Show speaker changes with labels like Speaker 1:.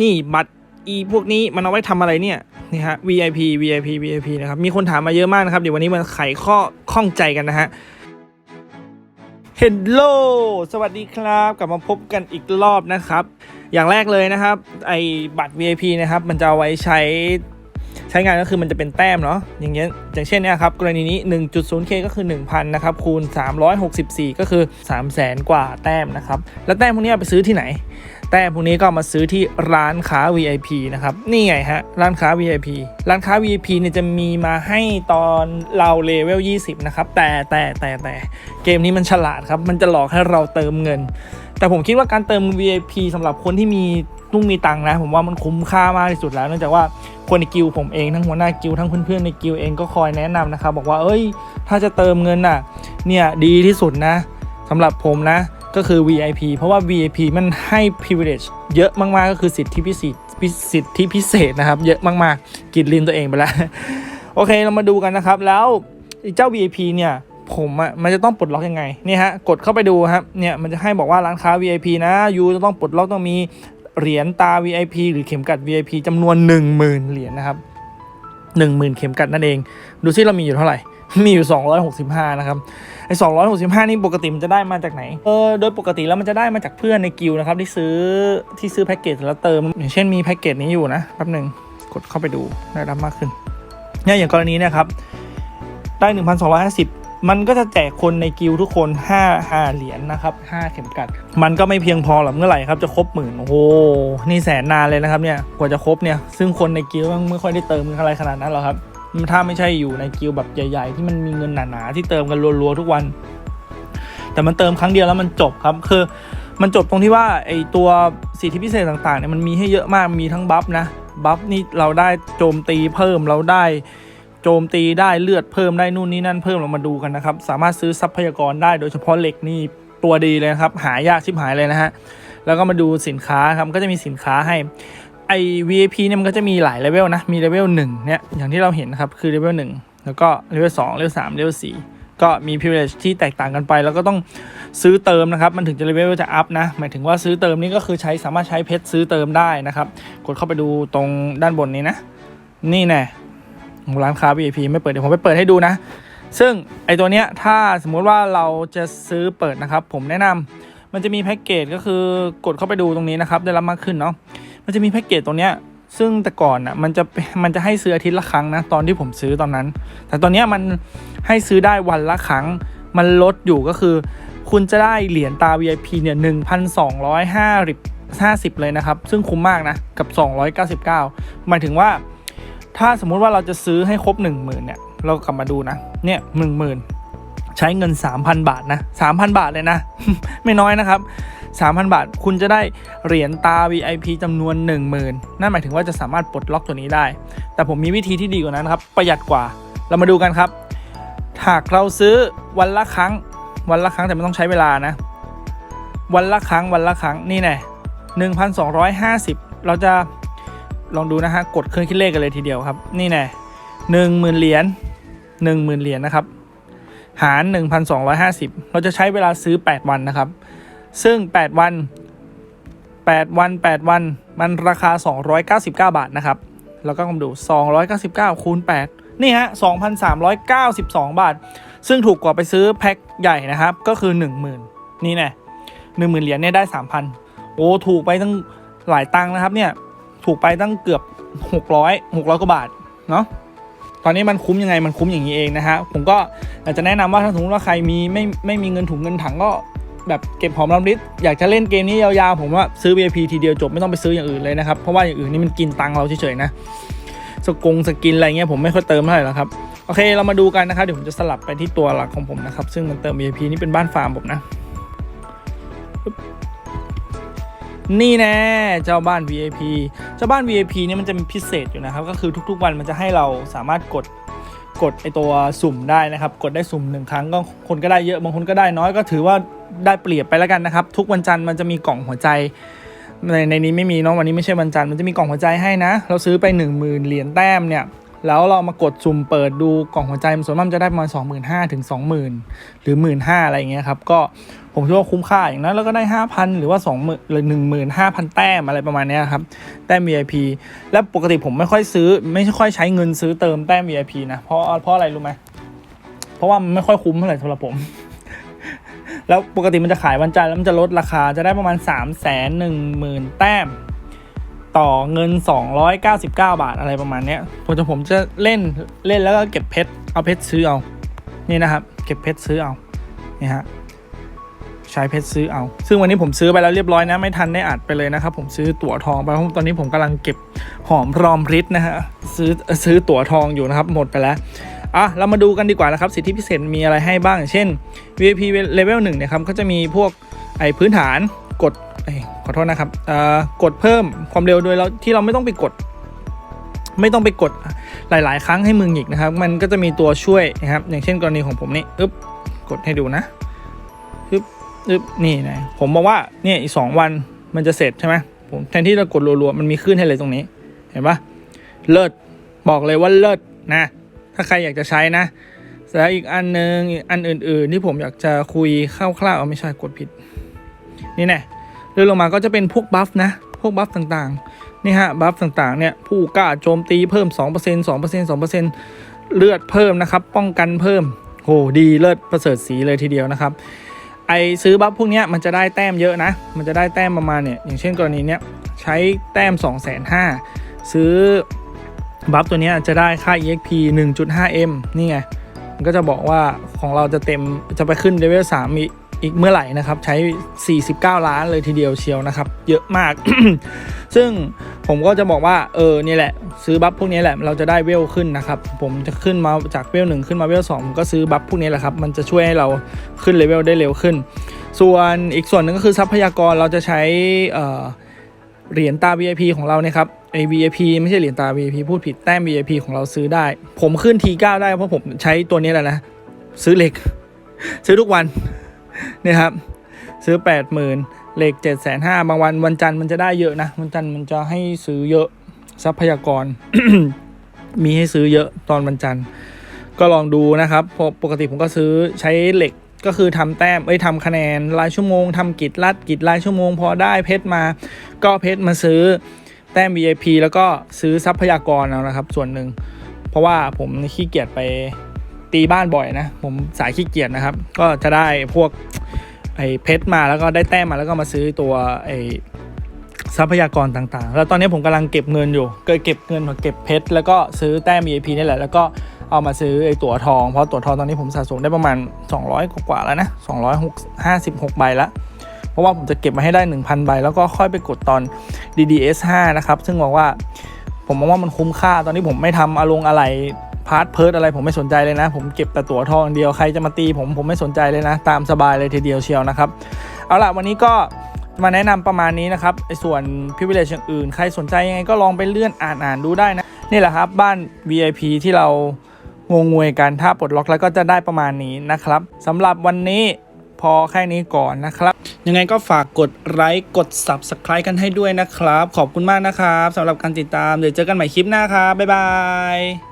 Speaker 1: นี่บัตรอีพวกนี้มันเอาไว้ทำอะไรเนี่ยนี่ฮะ VIP VIP VIP นะครับ มีคนถามมาเยอะมากนะครับ เดี๋ยววันนี้มาไขข้อข้องใจกันนะฮะเฮลโลสวัสดีครับ กลับมาพบกันอีกรอบนะครับ อย่างแรกเลยนะครับ ไอบัตร VIP นะครับ มันจะเอาไว้ใช้ใช้งานก็คือมันจะเป็นแต้มเนาะอย่างเงี้ยอย่างเช่นเนี่ยครับ กรณีนี้ 1.0k ก็คือ 1,000 นะครับ คูณ 364 ก็คือ 300,000กว่าแต้มนะครับ แล้วแต้มพวกนี้ไปซื้อที่ไหน แต้มพวกนี้ก็มาซื้อที่ร้านค้า VIP นะครับ นี่ไงฮะ ร้านค้า VIP ร้านค้า VIP เนี่ยจะมีมาให้ตอนเราเลเวล 20 นะครับ แต่แต่แต่แต่เกมนี้มันฉลาดครับ มันจะหลอกให้เราเติมเงิน แต่ผมคิดว่าการเติม VIP สำหรับคนที่มีตุ้งมีตังค์นะ ผมว่ามันคุ้มค่ามากที่สุดแล้วเนื่องจากว่าคนในกิลผมเองทั้งหัวหน้ากิลทั้งเพื่อนๆในกิลเองก็คอยแนะนำนะครับบอกว่าเอ้ย ถ้าจะเติมเงินน่ะเนี่ยดีที่สุดนะสำหรับผมนะ ก็คือ VIP เพราะว่า VIP มันให้ privilege เยอะมากๆ ก็คือสิทธิพิเศษสิทธิพิเศษนะครับ เยอะมากๆ กินลินตัวเองไปแล้ว โอเคเรามาดูกันนะครับ แล้วเจ้า VIP เนี่ยผมอะมันจะต้องปลดล็อกยังไงนี่ฮะกดเข้าไปดูครับเนี่ยมันจะให้บอกว่าร้านค้า VIP นะยูจะต้องปลดล็อกต้องมีเหรียญตา VIP หรือเข็มกัด VIP จำนวน 10,000 เหรียญนะครับ 10,000 เข็มกัดนั่นเอง ดูซิเรามีอยู่เท่าไหร่ มีอยู่ 265 นะครับ ไอ้265นี่ปกติมันจะได้มาจากไหน เออโดยปกติแล้วมันจะได้มาจากเพื่อนในกิลนะครับที่ซื้อที่ซื้อแพ็กเกจแล้วเติม อย่างเช่นมีแพ็กเกจนี้อยู่นะแป๊บหนึ่งกดเข้าไปดูได้รับมากขึ้นเนี่ยอย่างกรณีเนะครับได้1,250มันก็จะแจกคนในกิลทุกคน5 5เหรียญนะครับ5เข็มกัด มันก็ไม่เพียงพอหรอกเมื่อไหร่ครับจะครบหมื่นโอ้โหนี่แสนนานเลยนะครับเนี่ยกว่าจะครบเนี่ยซึ่งคนในกิลมันไม่ค่อยได้เติมกันอะไรขนาดนั้นหรอกครับ ถ้าไม่ใช่อยู่ในกิลแบบใหญ่ ๆ ที่มันมีเงินหนาๆที่เติมกันรัวๆทุกวัน แต่มันเติมครั้งเดียวแล้วมันจบครับ คือ มันจบตรงที่ว่าไอตัวสิทธิพิเศษต่างๆเนี่ยมันมีให้เยอะมากมีทั้งบัฟนะบัฟนี่เราได้โจมตีเพิ่มเราได้โจมตีได้เลือดเพิ่มได้นู่นนี่นั่นเพิ่มเรามาดูกันนะครับ สามารถซื้อทรัพยากรได้โดยเฉพาะเหล็กนี่ตัวดีเลยนะครับ หายากชิบหายเลยนะฮะแล้วก็มาดูสินค้าครับก็จะมีสินค้าให้ ไอ VIP เนี่ยมันก็จะมีหลายเลเวลนะ มีเลเวลหนึ่งเนี่ยอย่างที่เราเห็นนะครับ คือเลเวลหนึ่งแล้วก็เลเวลสองเลเวลสามเลเวลสี่ก็มี privilege ที่แตกต่างกันไป แล้วก็ต้องซื้อเติมนะครับ มันถึงจะเลเวลจะอัพนะ หมายถึงว่าซื้อเติมนี่ก็คือใช้สามารถใช้เพชรซื้อเติมได้นะครับ กดเข้าไปดูตรงด้านบนนี้นะ นี่แน่ร้านค้า VIP ไม่เปิดเดี๋ยวผมไปเปิดให้ดูนะ ซึ่งไอตัวเนี้ยถ้าสมมุติว่าเราจะซื้อเปิดนะครับ ผมแนะนำมันจะมีแพ็กเกจก็คือกดเข้าไปดูตรงนี้นะครับ ได้รับมากขึ้นเนาะ มันจะมีแพ็กเกจตรงเนี้ยซึ่งแต่ก่อนอะมันจะมันจะให้ซื้ออาทิตย์ละครั้งนะตอนที่ผมซื้อตอนนั้น แต่ตอนเนี้ยมันให้ซื้อได้วันละครั้ง มันลดอยู่ก็คือ คุณจะได้เหรียญตา VIP เนี่ยหนึ่งพันสองร้อยห้าห้าสิบเลยนะครับ ซึ่งคุ้มมากนะ กับ 299 หมายถึงว่า ถ้าสมมุติว่าเราจะซื้อให้ครบ 1 0,000เนี่ย เรากลับมาดูนะ เนี่ยหนึ่งหมื่นใช้เงิน 3,000 บาทนะ 3,000 บาทเลยนะ ไม่น้อยนะครับ 3,000 บาท คุณจะได้เหรียญตา VIP จำนวน 10,000 นั่นหมายถึงว่าจะสามารถปลดล็อกตัวนี้ได้ แต่ผมมีวิธีที่ดีกว่านั้นครับ ประหยัดกว่า เรามาดูกันครับ หากเราซื้อวันละครั้ง วันละครั้งแต่ไม่ต้องใช้เวลานะ วันละครั้ง วันละครั้ง นี่แน่1,250 เราจะลองดูนะฮะ กดเครื่องคิดเลขกันเลยทีเดียวครับ นี่แน่หนึ่งหมื่นเหรียญหนึ่งหมื่นเหรียญนะครับ หาร1,250เราจะใช้เวลาซื้อ8วันนะครับ ซึ่ง 8 วัน 8 วัน 8 วัน มันราคา 299 บาทนะครับ แล้วก็มาดู 299คูณ8นี่ฮะ 2,392 บาท ซึ่งถูกกว่าไปซื้อแพ็คใหญ่นะครับ ก็คือ 10,000 นี่แน่10,000เหรียญเนี่ยได้ 3,000 โอ้ ถูกไปตั้งหลายตังค์นะครับเนี่ย ถูกไปตั้งเกือบ 600 600กว่าบาท เนาะตอนนี้มันคุ้มยังไงมันคุ้มอย่างนี้เองนะฮะผมก็อยากจะแนะนำว่าถ้าสมมติว่าใครมีไม่ไม่มีเงินถุงเงินถังก็ แบบเก็บหอมรอมริบอยากจะเล่นเกมนี้ยาวๆผมว่าซื้อ VIP ทีเดียวจบไม่ต้องไปซื้ออย่างอื่นเลยนะครับ เพราะว่าอย่างอื่นนี่มันกินตังเราเฉยๆนะสกงสกินอะไรเงี้ยผมไม่ค่อยเติมเท่าไหร่หรอกครับโอเคเรามาดูกันนะครับเดี๋ยวผมจะสลับไปที่ตัวหลักของผมนะครับ ซึ่งมันเติม VIP นี่เป็นบ้านฟาร์มผมนะ นี่แน่เจ้าบ้าน VIP เจ้าบ้าน VIP เนี่ยมันจะมีพิเศษอยู่นะครับ ก็คือทุกๆวันมันจะให้เราสามารถกด กดไอตัวสุ่มได้นะครับ กดได้สุ่มหนึ่งครั้งก็คนก็ได้เยอะบางคนก็ได้น้อยก็ถือว่าได้เปรียบไปแล้วกันนะครับ ทุกวันจันทร์มันจะมีกล่องหัวใจในในนี้ไม่มีเนาะวันนี้ไม่ใช่วันจันทร์มันจะมีกล่องหัวใจให้นะ เราซื้อไป 1 0,000 เหรียญแต้มเนี่ย แล้วเรามากดสุ่มเปิดดูกล่องหัวใจมันส่วนมากมันจะได้ประมาณสองหมื่นห้าถึงสองหมื่นหรือหมื่นห้าอะไรอย่างเงี้ยครับ ก็ผมคิดว่าคุ้มค่าอย่างนั้นแล้วก็ได้ห้าพันหรือว่าสองหมื่นหรือหนึ่งหมื่นห้าพันแต้มอะไรประมาณเนี้ยครับ แต้ม VIP และปกติผมไม่ค่อยซื้อ ไม่ค่อยใช้เงินซื้อเติมแต้ม VIP นะเพราะเพราะอะไรรู้ไหมเพราะว่ามันไม่ค่อยคุ้มเท่าไหร่สำหรับผมแล้วปกติมันจะขายวันจันทร์แล้วมันจะลดราคาจะได้ประมาณ3ามแสนหนึ่งหมื่นแต้ม ต่อเงิน 299 บาทอะไรประมาณเนี้ยผมจะผมจะเล่นเล่นแล้วก็เก็บเพชรเอาเพชรซื้อเอา นี่นะครับ เก็บเพชรซื้อเอานี่ฮะใช้เพชรซื้อเอา ซึ่งวันนี้ผมซื้อไปแล้วเรียบร้อยนะ ไม่ทันได้อัดไปเลยนะครับ ผมซื้อตั๋วทองไปเพราะตอนนี้ผมกำลังเก็บหอมรอมริดนะฮะซื้อซื้อตั๋วทองอยู่นะครับ หมดไปแล้วอะเรามาดูกันดีกว่านะครับ สิทธิพิเศษมีอะไรให้บ้าง เช่น VIP level 1เนี่ยครับก็จะมีพวกไอ้พื้นฐานกด อ้ยขอโทษนะครับกดเพิ่มความเร็วโดยเราที่เราไม่ต้องไปกด ไม่ต้องไปกดหลาย ๆ ครั้งให้มือหงิกนะครับ มันก็จะมีตัวช่วยนะครับ อย่างเช่นกรณีของผมนี่อึ๊บกดให้ดูนะอึ๊บอึ๊บนี่นะผมบอกว่าเนี่ยอีกสองวันมันจะเสร็จใช่ไหมผมแทนที่จะกดรัวๆมันมีขึ้นให้เลยตรงนี้ เห็นปะเลิศบอกเลยว่าเลิศนะ ถ้าใครอยากจะใช้นะแล้วอีกอันหนึ่งอันอื่น ๆ ที่ผมอยากจะคุยคร่าวๆเอาไม่ใช่กดผิด นี่แน่ เลื่อนลงมาก็จะเป็นพวกบัฟนะ พวกบัฟต่างๆ นี่ฮะ บัฟต่างๆ เนี่ย ผู้กล้าโจมตีเพิ่ม 2% 2% 2%เลือดเพิ่มนะครับ ป้องกันเพิ่มโหดีเลิศประเสริฐสีเลยทีเดียวนะครับ ไอซื้อบัฟพวกนี้มันจะได้แต้มเยอะนะ มันจะได้แต้มประมาณเนี่ย อย่างเช่นกรณีเนี้ยใช้แต้ม 2 5 0 0 0ซื้อบัฟตัวนี้จะได้ค่า EXP 1.5M นี่ไง มันก็จะบอกว่าของเราจะเต็มจะไปขึ้นเลเวล3 อีกเมื่อไหร่นะครับ ใช้ 49 ล้านเลยทีเดียวเชียวนะครับ เยอะมาก ซึ่งผมก็จะบอกว่าเออนี่แหละ ซื้อบัฟพวกนี้แหละเราจะได้เวลขึ้นนะครับ ผมจะขึ้นมาจากเวลหนึ่งขึ้นมาเวลสองผมก็ซื้อบัฟพวกนี้แหละครับ มันจะช่วยให้เราขึ้นเลเวลได้เร็วขึ้น ส่วนอีกส่วนหนึ่งก็คือทรัพยากรเราจะใช้เหรียญตา VIP ของเราเนี่ยครับไอ VIP ไม่ใช่เหรียญตา VIP พูดผิดแต้ม VIP ของเราซื้อได้ ผมขึ้น T9 ได้เพราะผมใช้ตัวนี้แหละนะ ซื้อเหล็ก ซื้อทุกวัน นี่ยครับ ซื้อ 8 0,000เหล็ก7 5 0 0 0บางวันวันจันทร์มันจะได้เยอะนะ วันจันทร์มันจะให้ซื้อเยอะทรัพยากร มีให้ซื้อเยอะตอนวันจันทร์ ก็ลองดูนะครับพราะปกติผมก็ซื้อใช้เหล็กก็คือทำแต้มเอ้ยทำคะแนนรายชั่วโมงทำกิจลัดกิจรายชั่วโมง พอได้เพชรมา ก็เอาเพชรมาซื้อแต้ม VIP แล้วก็ซื้อทรัพยากรเอานะครับ ส่วนหนึ่ง เพราะว่าผมขี้เกียจไป ตีบ้านบ่อยนะ ผมสายขี้เกียจนะครับ ก็จะได้พวกไอ้เพชรมาแล้วก็ได้แต้มมาแล้วก็มาซื้อตัวไอ้ทรัพยากรต่างๆ แล้วตอนนี้ผมกำลังเก็บเงินอยู่ก็เก็บเงินมาเก็บเพชรแล้วก็ซื้อแต้ม VIP นี่แหละ แล้วก็เอามาซื้อไอ้ตั๋วทอง เพราะตั๋วทองตอนนี้ผมสะสมได้ประมาณ 200กว่าแล้วนะ256ใบละ เพราะว่าผมจะเก็บมาให้ได้ 1,000 ใบ แล้วก็ค่อยไปกดตอน DDS 5 นะครับ ซึ่งบอกว่าผมมองว่ามันคุ้มค่า ตอนนี้ผมไม่ทำอารมณ์อะไร พาร์ทเพิร์ดอะไรผมไม่สนใจเลยนะ ผมเก็บแต่ตั๋วทองเดียวใครจะมาตีผมผมไม่สนใจเลยนะ ตามสบายเลยทีเดียวเชียวนะครับ เอาล่ะวันนี้ก็มาแนะนำประมาณนี้นะครับไอส่วน privilege อย่างอื่น ใครสนใจยังไงก็ลองไปเลื่อนอ่านอ่านดูได้นะ นี่แหละครับบ้าน VIP ที่เรางงงวยกันถ้าปลดล็อกแล้วก็จะได้ประมาณนี้นะครับสำหรับวันนี้พอแค่นี้ก่อนนะครับ ยังไงก็ฝากกดไลค์กด Subscribe กันให้ด้วยนะครับ ขอบคุณมากนะครับสำหรับการติดตามเดี๋ยวเจอกันใหม่คลิปหน้าครับ บ๊ายบาย